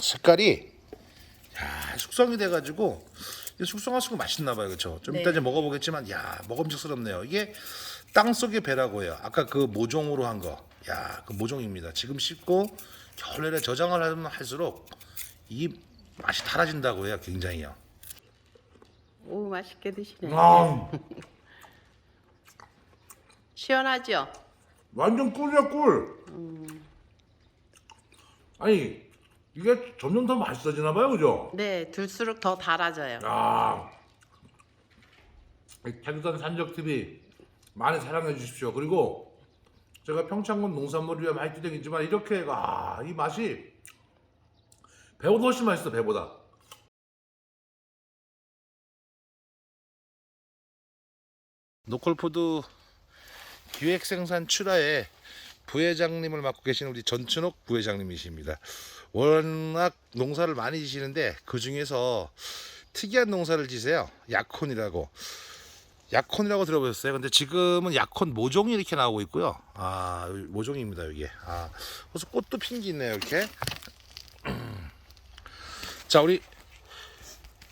색깔이 야 숙성이 돼가지고 숙성할수록 맛있나 봐요, 그렇죠? 좀 네. 이따 이제 먹어보겠지만 야 먹음직스럽네요. 이게 땅 속의 배라고 해요. 아까 그 모종으로 한 거, 야 그 모종입니다. 지금 씹고 겨울에 저장을 하면 할수록 이 맛이 달아진다고 해요, 굉장히요. 오 맛있게 드시네. 아, 시원하죠? 완전 꿀이야 꿀. 아니 이게 점점 더 맛있어지나 봐요, 그죠? 네, 둘수록 더 달아져요. 아, 태국산 산적 TV 많이 사랑해 주십시오. 그리고 제가 평창군 농산물을 위한 말기댕이지만 이렇게 아, 이 맛이 배보다 훨씬 맛있어 배보다. 노컬푸드 기획생산 출하에 부회장님을 맡고 계신 우리 전춘옥 부회장님이십니다. 워낙 농사를 많이 지시는데 그 중에서 특이한 농사를 지세요. 약혼이라고. 약혼이라고 들어보셨어요? 근데 지금은 약혼 모종이 이렇게 나오고 있고요. 아, 모종입니다, 여기. 아, 그래서 꽃도 핀 게 있네요, 이렇게. 자, 우리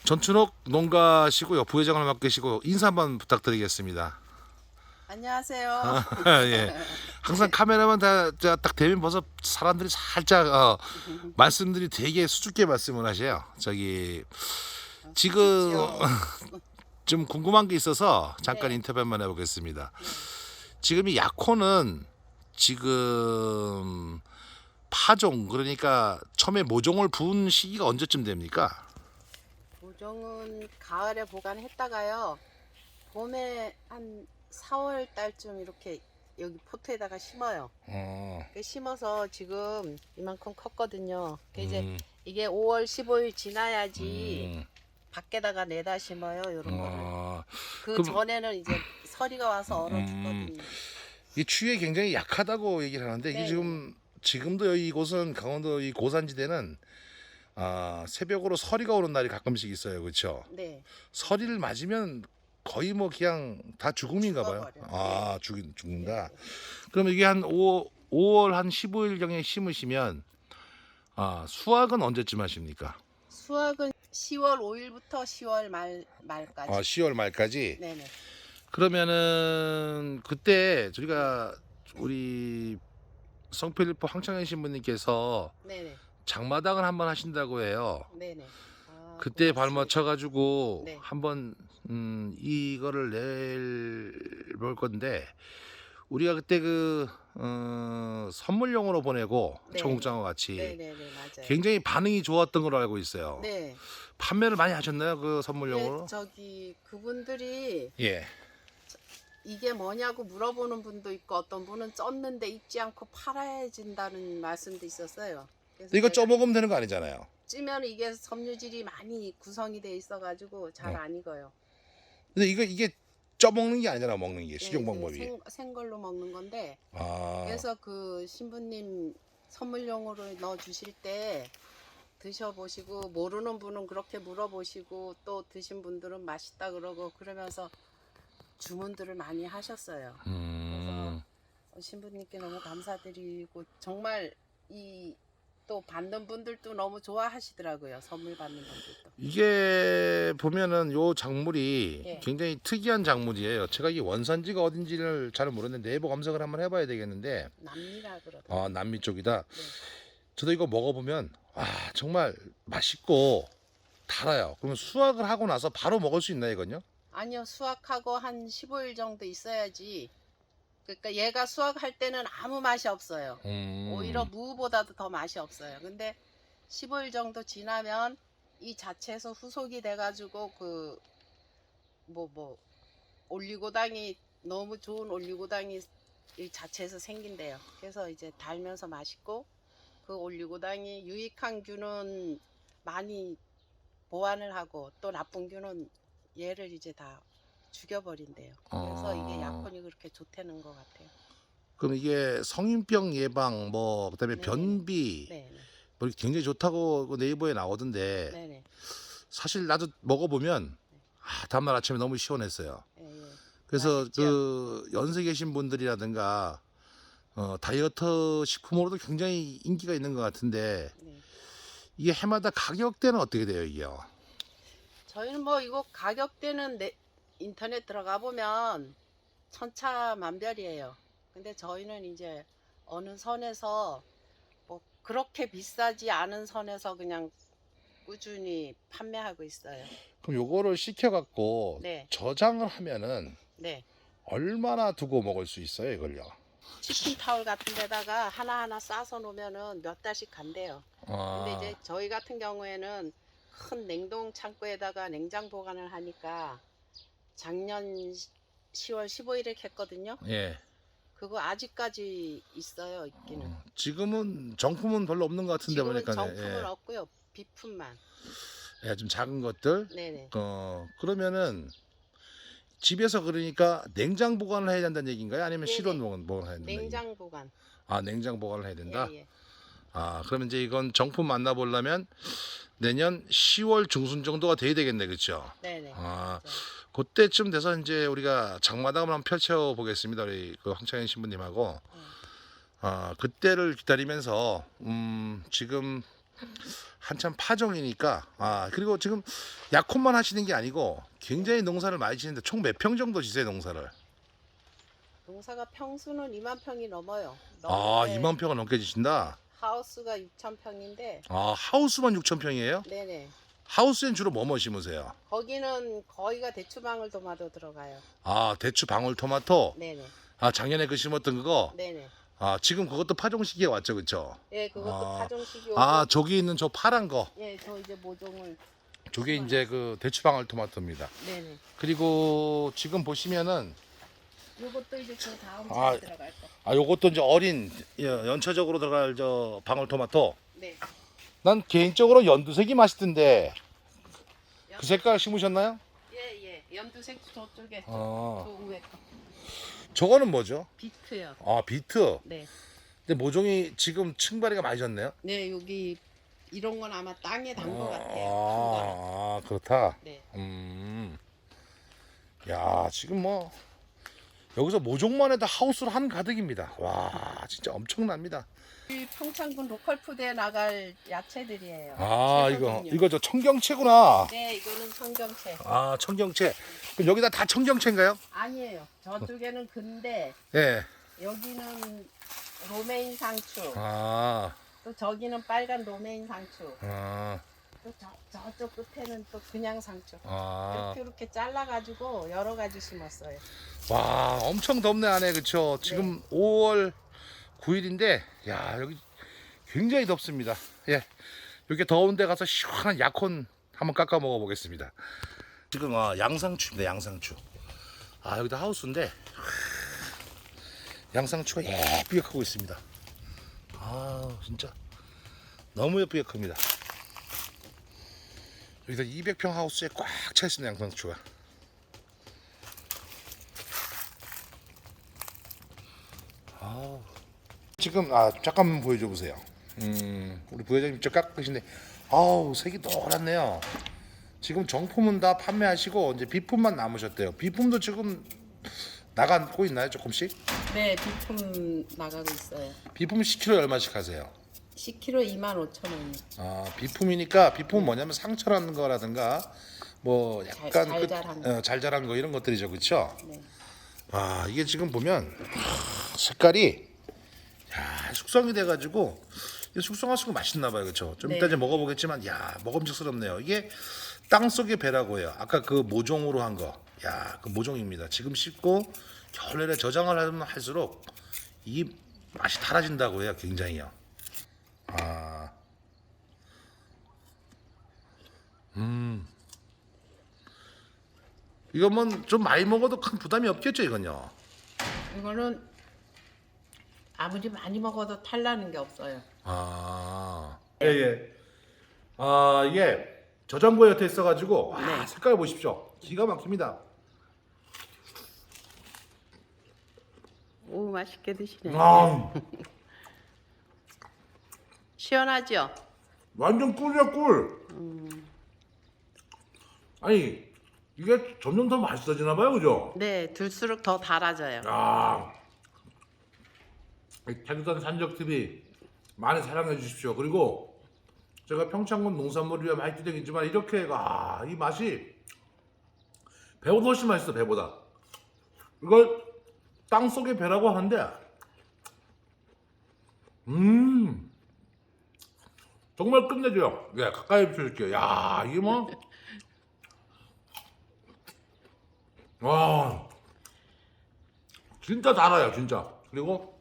전춘옥 농가시고요. 부회장을 맡고 계시고 인사 한번 부탁드리겠습니다. 안녕하세요. 예. 항상 카메라만 다딱 대면 벌써 사람들이 살짝 어, 말씀들이 되게 수줍게 말씀을 하셔요. 저기 지금 좀 궁금한 게 있어서 잠깐 네. 인터뷰 한번 해보겠습니다. 지금 이 약혼은 지금 파종 그러니까 처음에 모종을 부은 시기가 언제쯤 됩니까? 모종은 가을에 보관했다가요. 봄에 한 4월 달쯤 이렇게 여기 포트에다가 심어요. 어, 그 심어서 지금 이만큼 컸거든요. 그 이제 음, 이게 5월 15일 지나야지 음, 밖에다가 내다 심어요. 이런 거를. 어, 그 그럼- 전에는 이제 서리가 와서 얼어 음. 죽거든요. 이 추위에 굉장히 약하다고 얘기를 하는데 이게 네. 지금 지금도 이곳은 강원도 이 고산지대는 아, 새벽으로 서리가 오는 날이 가끔씩 있어요, 그렇죠? 네. 서리를 맞으면 거의 뭐 그냥 다 죽음인가 봐요. 죽어버려요. 아, 죽인 죽는다. 그럼 이게 한 5, 5월 한 15일 경에 심으시면 아, 수확은 언제쯤 하십니까? 수확은 10월 5일부터 10월 말 말까지. 아, 10월 말까지. 네네. 그러면은 그때 저희가 우리 성필리포 황창현 신부님께서 네네. 장마당을 한번 하신다고 해요. 네네. 아, 그때 고맙습니다. 발맞춰 가지고 네. 한번 음, 이거를 내볼 건데 우리가 그때 그 어, 선물용으로 보내고 네. 청국장과 같이 네네네 맞아요. 굉장히 반응이 좋았던 걸로 알고 있어요. 네. 판매를 많이 하셨나요 그 네, 선물용으로? 저기 그분들이 예. 이게 뭐냐고 물어보는 분도 있고 어떤 분은 쪘는데 익지 않고 팔아야 진다는 말씀도 있었어요. 그래서 이거 제가 쪄 먹으면 되는 거 아니잖아요. 찌면 이게 섬유질이 많이 구성이 돼 있어가지고 잘 어. 안 익어요. 근데 이거 이게 쪄먹는 게 아니잖아 먹는 게 네, 식용 그 방법이. 생, 생걸로 먹는 건데 아. 그래서 그 신부님 선물용으로 넣어 주실 때 드셔보시고 모르는 분은 그렇게 물어보시고 또 드신 분들은 맛있다 그러고 그러면서 주문들을 많이 하셨어요. 음. 어, 신부님께 너무 감사드리고 정말 이 또 받는 분들도 너무 좋아하시더라고요. 선물 받는 분들도. 이게 보면은 요 작물이 예. 굉장히 특이한 작물이에요. 제가 이 원산지가 어딘지를 잘 모르는데 내부 검색을 한번 해봐야 되겠는데 남미라 그러더라고요. 아 남미 쪽이다. 네. 저도 이거 먹어보면 아 정말 맛있고 달아요. 그러면 수확을 하고 나서 바로 먹을 수 있나 이건요? 아니요, 수확하고 한 15일 정도 있어야지. 그러니까 얘가 수확할 때는 아무 맛이 없어요. 음. 오히려 무보다도 더 맛이 없어요. 근데 15일 정도 지나면 이 자체에서 후속이 돼가지고 그뭐뭐 올리고당이 너무 좋은 올리고당이 이 자체에서 생긴대요. 그래서 이제 달면서 맛있고 그 올리고당이 유익한 균은 많이 보완을 하고 또 나쁜 균은 얘를 이제 다 죽여버린대요. 그래서 이게 아. 약혼이 그렇게 좋다는 것 같아요. 그럼 이게 성인병 예방 뭐 그다음에 네. 변비 네, 네, 뭐 이렇게 굉장히 좋다고 그 네이버에 나오던데 네, 네. 사실 나도 먹어보면 아, 다음날 아침에 너무 시원했어요. 예, 예. 그래서 맛있죠? 그 연세 계신 분들이라든가 어, 다이어트 식품으로도 굉장히 인기가 있는 것 같은데 네. 이게 해마다 가격대는 어떻게 돼요 이게요? 저희는 뭐 이거 가격대는 내, 인터넷 들어가 보면 천차만별이에요. 근데 저희는 이제 어느 선에서 뭐 그렇게 비싸지 않은 선에서 그냥 꾸준히 판매하고 있어요. 그럼 요거를 시켜 갖고 네, 저장을 하면은 네. 얼마나 두고 먹을 수 있어요 이걸요? 치킨 타월 같은 데다가 하나하나 싸서 놓으면은 몇 달씩 간대요. 아, 근데 이제 저희 같은 경우에는 큰 냉동 창고에다가 냉장 보관을 하니까 작년 10월 15일에 했거든요. 예. 그거 아직까지 있어요, 있기는. 어, 지금은 정품은 별로 없는 것 같은데 지금은 보니까 정품은 예. 없고요. 비품만. 예, 좀 작은 것들. 네네. 어 그러면은 집에서 그러니까 냉장 보관을 해야 된다는 얘기인가요? 아니면 네네. 실온 보관 보관을 해야 된다? 냉장 보관. 아 냉장 보관을 해야 된다. 예, 예. 아 그러면 이제 이건 정품 만나보려면 내년 10월 중순 정도가 돼야 되겠네, 그렇죠? 네네. 아 맞아요. 그때쯤 돼서 이제 우리가 장마당을 한번 펼쳐 보겠습니다. 우리 그 황창현 신부님하고 음. 아 그때를 기다리면서 음 지금 한참 파종이니까 아 그리고 지금 약혼만 하시는 게 아니고 굉장히 농사를 많이 지는데 총 몇 평 정도 지세요 농사를? 농사가 평수는 2만 평이 넘어요. 아 넘는데 2만 평은 넘게 지신다. 하우스가 6천 평인데, 아 하우스만 6천 평이에요? 네네. 하우스엔 주로 뭐뭐 심으세요? 거기는 거의가 대추방울 도마도 들어가요. 아 대추 방울 토마토 네네. 아 작년에 그 심었던 그거 네네. 아 지금 그것도 파종 시기에 왔죠 그쵸? 예, 그것도 아. 파종식이 오고. 아 저기 있는 저 파란 거 예, 저 이제 모종을. 저게 이제 그 대추 방울 토마토입니다. 네네. 그리고 지금 보시면은 요것도 이제 그 다음 아. 주에 들어갈 거. 아 요것도 이제 어린 예, 연차적으로 들어갈 저 방울 토마토 네. 난 개인적으로 연두색이 맛있던데 그 색깔 심으셨나요? 예, 예. 연두색 저쪽에 아 저 위에 거. 저거는 뭐죠? 비트요. 아 비트 네. 근데 모종이 지금 층바리가 많이 졌네요 네, 여기 이런 건 아마 땅에 단것 같아요. 아, 아 그렇다 네. 음. 야, 지금 뭐 여기서 모종만 해도 하우스로 한 가득입니다. 와, 진짜 엄청납니다. 이 평창군 로컬 푸드에 나갈 야채들이에요. 아, 이거 채소는요. 이거 저 청경채구나. 네, 이거는 청경채. 아, 청경채. 그럼 여기다 다 청경채인가요? 아니에요. 저쪽에는 근데 예. 여기는 로메인 상추. 아, 또 저기는 빨간 로메인 상추. 아, 또 저, 저쪽 끝에는 또 그냥 상추. 아. 이렇게 이렇게 잘라가지고 여러 가지 심었어요. 와, 엄청 덥네 안에 그쵸? 지금 5월 9일인데, 야 여기 굉장히 덥습니다. 예, 이렇게 더운데 가서 시원한 약혼 한번 깎아 먹어 보겠습니다. 지금 아, 양상추입니다. 양상추. 아 여기다 하우스인데 하, 양상추가 예쁘게 크고 있습니다. 아 진짜 너무 예쁘게 큽니다. 여기다 200평 하우스에 꽉 차 있습니다. 양상추가. 지금 아 잠깐만 보여줘 보세요. 음, 우리 부회장님 저 깎으신데 아우 색이 노랗네요. 지금 정품은 다 판매하시고 이제 비품만 남으셨대요. 비품도 지금 나가고 있나요 조금씩? 네, 비품 나가고 있어요. 비품 10kg에 얼마씩 하세요? 10kg 2만 5천 원이요. 아 비품이니까 비품은 뭐냐면 상처라는 거라든가 뭐 약간 잘 끝- 자란 거. 어, 잘 자란 거 이런 것들이죠, 그렇죠? 네. 아 이게 지금 보면 하, 색깔이 야 숙성이 돼가지고 숙성할수록 맛있나 봐요. 그렇죠 좀 이따 네. 이제 먹어보겠지만 야 먹음직스럽네요. 이게 땅 속의 배라고 해요. 아까 그 모종으로 한 거. 야 그 모종입니다. 지금 씹고 겨울에 저장을 하면 할수록 이 맛이 달아진다고 해요 굉장히요. 아. 음. 이거면 좀 많이 먹어도 큰 부담이 없겠죠 이건요? 이거는 아무리 많이 먹어도 탈나는 게 없어요. 아, 예, 예. 아, 이게 저장고에 곁에 있어가지고, 와, 색깔 보십시오. 기가 막힙니다. 오, 맛있게 드시네. 아, 시원하죠? 완전 꿀이야, 꿀. 아니, 이게 점점 더 맛있어지나 봐요, 그죠? 네, 들수록 더 달아져요. 아, 이 태국산 산적TV 많이 사랑해 주십시오. 그리고 제가 평창군 농산물이라 많이 뛰댕이지만 이렇게가 이 맛이 배보다 훨씬 맛있어 배보다 이걸 땅 속의 배라고 하는데 음 정말 끝내줘요 예 가까이 비춰줄게요 야 이게 뭐 와, 진짜 달아요, 진짜. 그리고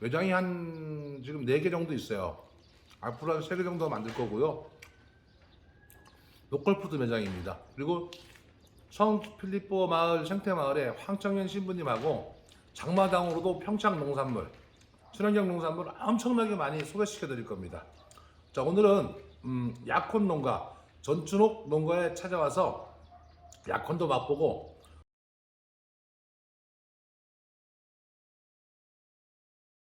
매장이 한 지금 4개 정도 있어요. 앞으로 한 3개 정도 만들 거고요. 로컬푸드 매장입니다. 그리고 성 필리포 마을 생태 마을에 황청현 신부님하고 장마당으로도 평창 농산물, 친환경 농산물 엄청나게 많이 소개시켜 드릴 겁니다. 자, 오늘은 음, 약혼 농가 전춘옥 농가에 찾아와서 약혼도 맛보고